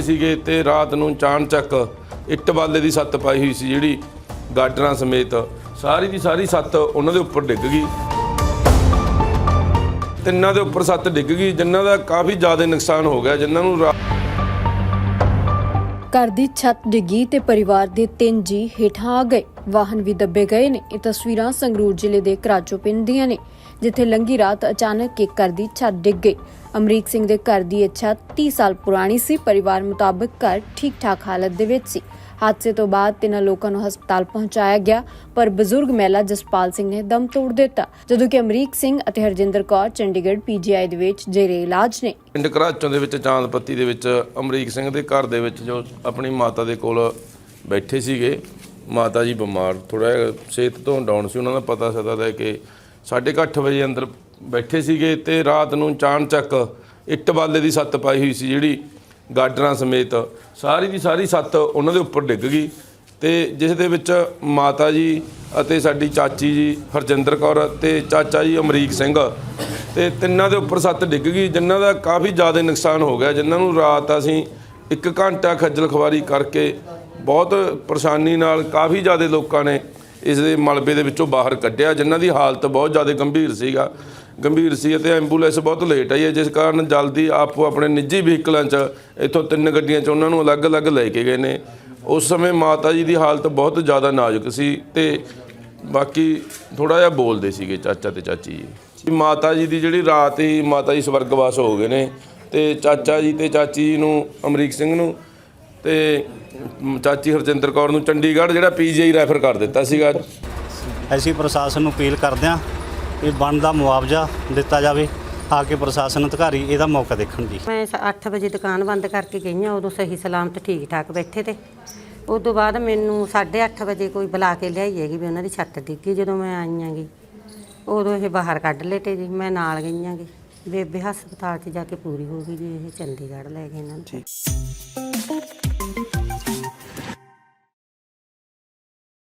ਬੈਠੇ ਸੀਗੇ ਤੇ ਰਾਤ ਨੂੰ ਚਾਣਚੱਕ ਇੱਟ ਬਾਲੇ ਦੀ ਸੱਤ ਪਾਈ ਹੋਈ ਸੀ ਜਿਹੜੀ ਗਾਡਰਾਂ ਸਮੇਤ। ਸਾਰੀ ਦੀ ਸਾਰੀ ਸੱਤ ਉਹਨਾਂ ਦੇ ਉੱਪਰ ਡਿੱਗ ਗਈ। ਤਿੰਨਾਂ ਦੇ ਉੱਪਰ ਸੱਤ ਡਿੱਗ ਗਈ, ਜਿਨ੍ਹਾਂ ਦਾ ਕਾਫੀ ਜ਼ਿਆਦਾ ਨੁਕਸਾਨ ਹੋ ਗਿਆ, ਜਿਨ੍ਹਾਂ ਨੂੰ ਰਾ- ਘਰ ਦੀ ਛੱਤ ਡਿੱਗੀ ਤੇ ਪਰਿਵਾਰ ਦੇ ਤਿੰਨ ਜੀ ਹੇਠਾਂ ਆ ਗਏ। ਵਾਹਨ ਵੀ ਦੱਬੇ ਗਏ ਨੇ। ਇਹ ਤਸਵੀਰਾਂ ਸੰਗਰੂਰ ਜ਼ਿਲ੍ਹੇ ਦੇ ਕਰਾਚੋ ਪਿੰਡ ਦੀਆਂ ਨੇ। ਜਿੱਥੇ ਲੰਗੀ ਰਾਤ ਅਚਾਨਕ ਇੱਕ ਘਰ ਦੀ ਛੱਤ ਡਿੱਗ ਗਈ। ਅਮਰੀਕ ਸਿੰਘ ਦੇ ਘਰ ਦੀ ਛੱਤ 30 ਸਾਲ ਪੁਰਾਣੀ ਸੀ। ਪਰਿਵਾਰ ਮੁਤਾਬਕ ਘਰ ਠੀਕ-ਠਾਕ ਹਾਲਤ ਦੇ ਵਿੱਚ ਸੀ। ਹਾਦਸੇ ਤੋਂ ਬਾਅਦ ਤਿੰਨਾਂ ਲੋਕਾਂ ਨੂੰ ਹਸਪਤਾਲ ਪਹੁੰਚਾਇਆ ਗਿਆ, ਪਰ ਬਜ਼ੁਰਗ ਮਹਿਲਾ ਜਸਪਾਲ ਸਿੰਘ ਨੇ ਦਮ ਤੋੜ ਦਿੱਤਾ। ਜਦੋਂ ਕਿ ਅਮਰੀਕ ਸਿੰਘ ਅਤੇ ਹਰਜਿੰਦਰ ਕੌਰ ਚੰਡੀਗੜ੍ਹ ਪੀਜੀਆਈ ਦੇ ਵਿੱਚ ਜੇਰੇ ਇਲਾਜ ਨੇ। ਪਿੰਡ ਘਰਾਚੋਂ ਦੇ ਵਿੱਚ, ਚਾਂਦਪੱਤੀ ਦੇ ਵਿੱਚ ਅਮਰੀਕ ਸਿੰਘ ਦੇ ਘਰ ਦੇ ਵਿੱਚ ਜੋ ਆਪਣੀ ਮਾਤਾ ਦੇ ਕੋਲ ਬੈਠੇ ਸੀਗੇ। ਮਾਤਾ ਜੀ ਬਿਮਾਰ ਥੋੜਾ ਸਿਹਤ ਤੋਂ ਡਾਊਨ ਸੀ। ਉਹਨਾਂ ਦਾ ਪਤਾ ਸਦਾ ਦਾ ਕਿ 8:30 ਵਜੇ ਅੰਦਰ ਬੈਠੇ ਸੀਗੇ ਤੇ ਰਾਤ ਨੂੰ ਚਾਣਚੱਕ ਇੱਟ ਬਾਲੇ ਦੀ ਸੱਤ ਪਾਈ ਹੋਈ ਸੀ ਜਿਹੜੀ ਗਾਡਰਾਂ ਸਮੇਤ। ਸਾਰੀ ਦੀ ਸਾਰੀ ਸੱਤ ਉਹਨਾਂ ਦੇ ਉੱਪਰ ਡਿੱਗ ਗਈ ਤੇ ਜਿਸ ਦੇ ਵਿੱਚ ਮਾਤਾ ਜੀ ਅਤੇ ਸਾਡੀ ਚਾਚੀ ਜੀ ਹਰਜਿੰਦਰ ਕੌਰ ਤੇ ਚਾਚਾ ਜੀ ਅਮਰੀਕ ਸਿੰਘ ਤੇ ਤਿੰਨਾਂ ਦੇ ਉੱਪਰ ਸੱਤ ਡਿੱਗ ਗਈ, ਜਿਨ੍ਹਾਂ ਦਾ ਕਾਫੀ ਜ਼ਿਆਦਾ ਨੁਕਸਾਨ ਹੋ ਗਿਆ, ਜਿਨ੍ਹਾਂ ਨੂੰ ਰਾਤ ਅਸੀਂ ਇੱਕ ਘੰਟਾ ਖੱਜਲ ਖਵਾਰੀ ਕਰਕੇ ਬਹੁਤ ਪਰੇਸ਼ਾਨੀ ਨਾਲ ਕਾਫੀ ਜ਼ਿਆਦਾ ਲੋਕਾਂ ਨੇ ਇਸ ਦੇ ਮਲਬੇ ਦੇ ਵਿੱਚੋਂ ਬਾਹਰ ਕੱਢਿਆ, ਜਿਨ੍ਹਾਂ ਦੀ ਹਾਲਤ ਬਹੁਤ ਜ਼ਿਆਦਾ ਗੰਭੀਰ ਸੀਗਾ। ਗੰਭੀਰ ਸੀ ਅਤੇ ਐਂਬੂਲੈਂਸ ਬਹੁਤ ਲੇਟ ਆਈ ਹੈ, ਜਿਸ ਕਾਰਨ ਜਲਦੀ ਆਪੋ ਆਪਣੇ ਨਿੱਜੀ ਵਹੀਕਲਾਂ 'ਚ ਇੱਥੋਂ ਤਿੰਨ ਗੱਡੀਆਂ 'ਚ ਉਹਨਾਂ ਨੂੰ ਅਲੱਗ-ਅਲੱਗ ਲੈ ਕੇ ਗਏ ਨੇ। ਉਸ ਸਮੇਂ ਮਾਤਾ ਜੀ ਦੀ ਹਾਲਤ ਬਹੁਤ ਜ਼ਿਆਦਾ ਨਾਜ਼ੁਕ ਸੀ ਤੇ ਬਾਕੀ ਥੋੜਾ ਜਿਹਾ ਬੋਲਦੇ ਸੀਗੇ ਚਾਚਾ ਤੇ ਚਾਚੀ ਜੀ। ਮਾਤਾ ਜੀ ਦੀ ਜਿਹੜੀ ਰਾਤ ਹੀ ਮਾਤਾ ਜੀ ਸਵਰਗਵਾਸ ਹੋ ਗਏ ਨੇ ਤੇ ਚਾਚਾ ਜੀ ਤੇ ਚਾਚੀ ਜੀ ਨੂੰ ਅਮਰੀਕ ਸਿੰਘ ਨੂੰ ਤੇ ਚਾਚੀ ਹਰਜਿੰਦਰ ਕੌਰ ਨੂੰ ਚੰਡੀਗੜ੍ਹ ਜਿਹੜਾ ਪੀਜੀਆਈ ਰੈਫਰ ਕਰ ਦਿੱਤਾ ਸੀਗਾ ਅਸੀਂ ਪ੍ਰਸ਼ਾਸਨ ਨੂੰ ਅਪੀਲ ਕਰਦੇ ਹਾਂ ਇਹ ਬਣਦਾ ਮੁਆਵਜ਼ਾ ਦਿੱਤਾ ਜਾਵੇ ਆ ਕੇ ਪ੍ਰਸ਼ਾਸਨ ਅਧਿਕਾਰੀ ਇਹਦਾ ਮੌਕਾ ਦੇਖਣ ਜੀ। ਮੈਂ 8 ਵਜੇ ਦੁਕਾਨ ਬੰਦ ਕਰਕੇ ਗਈ ਹਾਂ ਉਦੋਂ ਸਹੀ ਸਲਾਮਤ ਠੀਕ ਠਾਕ ਬੈਠੇ ਤੇ। ਉਸ ਤੋਂ ਬਾਅਦ ਮੈਨੂੰ 8:30 ਵਜੇ ਕੋਈ ਬੁਲਾ ਕੇ ਲਿਆਈ ਹੈਗੀ ਵੀ ਉਹਨਾਂ ਦੀ ਛੱਤ ਡਿੱਗੀ ਜਦੋਂ ਮੈਂ ਆਈ ਆਂਗੀ ਉਦੋਂ ਇਹ ਬਾਹਰ ਕੱਢ ਲਏ ਤੇ ਜੀ ਮੈਂ ਨਾਲ ਗਈ ਆਂਗੀ ਬੇਬੇ ਹਸਪਤਾਲ 'ਚ ਜਾ ਕੇ ਪੂਰੀ ਹੋ ਗਈ ਜੀ ਇਹ ਚੰਡੀਗੜ੍ਹ ਲੈ ਗਏ ਇਹਨਾਂ ਨੂੰ।